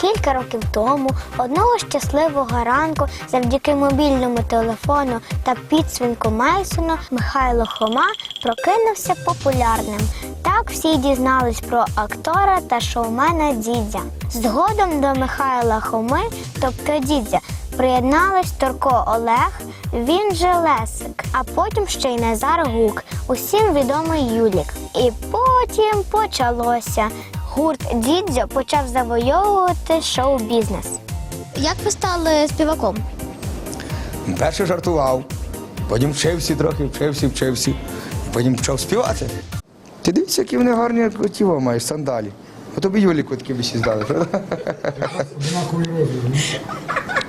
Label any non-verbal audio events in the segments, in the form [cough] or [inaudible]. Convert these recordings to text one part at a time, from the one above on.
Кілька років тому, одного щасливого ранку, завдяки мобільному телефону та підсвинку Мейсону, Михайло Хома прокинувся популярним. Так всі дізнались про актора та шоумена Дідзя. Згодом до Михайла Хоми, тобто Дідзя, приєднались Торко Олег, він же Лесик, а потім ще й Назар Гук, усім відомий Юлік. І потім почалося. Гурт Дідзьо почав завойовувати шоу-бізнес. Як ви стали співаком? Перше жартував, потім вчився трохи, вчився, вчився, і потім почав співати. Ти дивися, які вони гарні тіло маєш, сандалі. А тобі Юліку такі більше здали, правда?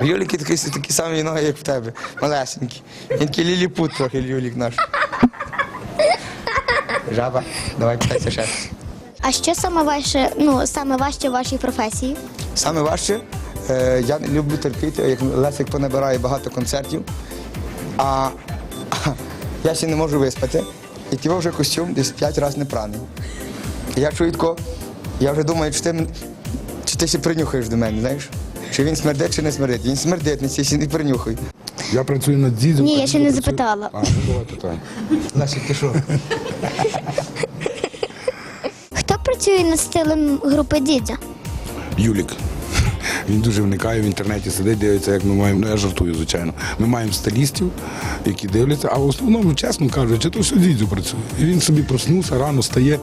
В Юліки такі, такі самі ноги, як в тебе, малесенькі. Він такий ліліпут трохи Юлік наш. Жаба, давай питайся ще. А що саме важче, ну саме важче в вашій професії? Саме важче, е, я люблю терпіти, як Лесик понабирає багато концертів, а, [laughs] я ще не можу виспати. І ті вже костюм десь п'ять разів не праний. Я чую тако, я вже думаю, чи ти, чи ти ще принюхаєш до мене, знаєш? Чи він смердить, чи не смердить. Він смердить, не ще не принюхай. Я працюю над дідом. Ні, я ще не запитала. А, ну давай питай. Лесик, ти що? [laughs] Працює над стилем групи дідя? Юлік. [laughs] Він дуже вникає в інтернеті, сидить, дивиться, як ми маємо. Ну я жартую, звичайно. Ми маємо стилістів, які дивляться, а в основному, чесно кажучи, то все дідзю працює. І він собі проснувся, рано стає.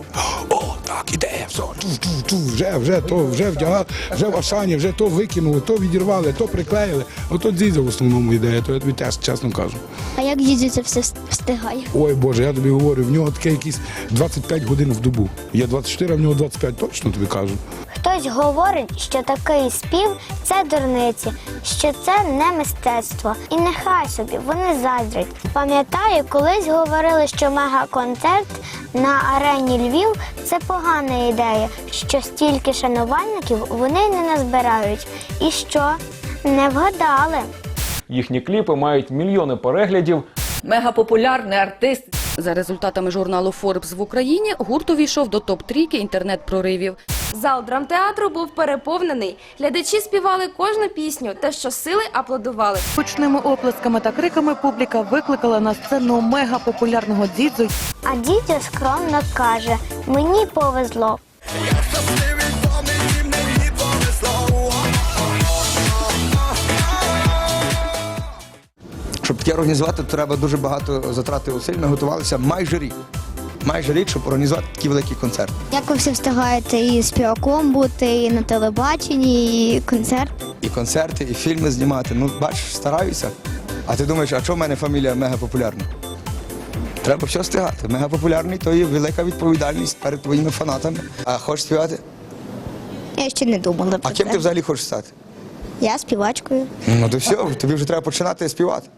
О, так, іде, все, ту, ту, ту, вже, вже то, вже вдягали, вже в Ашані, вже то викинули, то відірвали, то приклеїли. Ото дідя в основному ідея, то я тобі теж чесно кажу. А як дідя це все встигає? Ой Боже, я тобі говорю, в нього таке якісь 25 годин в добу. Я 24, а в нього 25, точно тобі кажу. Хтось говорить, що такий спів це дурниці, що це не мистецтво. І нехай собі вони заздрять. Пам'ятаю, колись говорили, що мегаконцерт на арені Львів це погана ідея, що стільки шанувальників вони не назбирають. І що не вгадали. Їхні кліпи мають мільйони переглядів. Мегапопулярний артист. За результатами журналу Forbes в Україні гурт увійшов до топ-трійки інтернет-проривів. Зал драмтеатру був переповнений. Глядачі співали кожну пісню та щосили аплодували. Гучними оплесками та криками публіка викликала на сцену мега популярного дідзу А дідьо скромно каже: мені повезло. Щоб таке організувати, треба дуже багато затрати зусиль. Ми готувалися майже рік. Майже рік, щоб організувати такий великий концерт. Як ви всі встигаєте і співаком бути, і на телебаченні, і концерт? І концерти, і фільми знімати. Ну, бачиш, стараюся. А ти думаєш, а чого в мене фамілія мегапопулярна? Треба все встигати. Мегапопулярний то є велика відповідальність перед твоїми фанатами. А хочеш співати? Я ще не думала А ким це. ти взагалі хочеш стати? Я співачкою. Ну то все, тобі вже треба починати співати.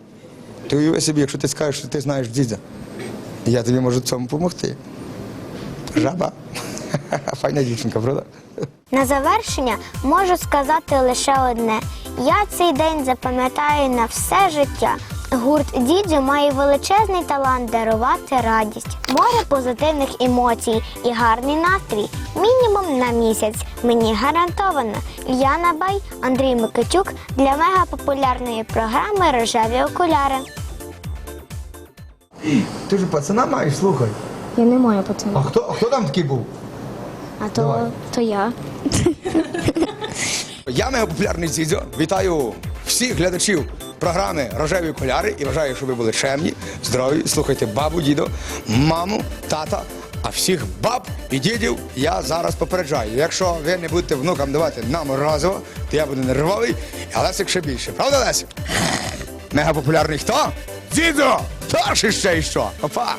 Ти уяви собі, якщо ти скажеш, що ти знаєш дідя, я тобі можу цьому допомогти. Жаба. [laughs] Файна дівчинка, правда? На завершення можу сказати лише одне: я цей день запам'ятаю на все життя. Гурт Дідзю має величезний талант дарувати радість, море позитивних емоцій і гарний настрій. Мінімум на місяць. Мені гарантовано. Яна Бай, Андрій Микитюк для мегапопулярної програми Рожеві окуляри. Ти ж пацана маєш, слухай. Я не маю пацана, А хто, а хто там такий був? а то, то я. Я мегапопулярний Дзідзьо. Вітаю всіх глядачів програми Рожеві окуляри і бажаю, щоб ви були чемні, здорові. Слухайте бабу, дідо, маму, тата. А всіх баб і дідів я зараз попереджаю. Якщо ви не будете внукам давати нам разово, то я буду нервовий, а Лесик ще більше. Правда, Лесик? Мегапопулярний хто? Дідо! Та ж ще й? Опа!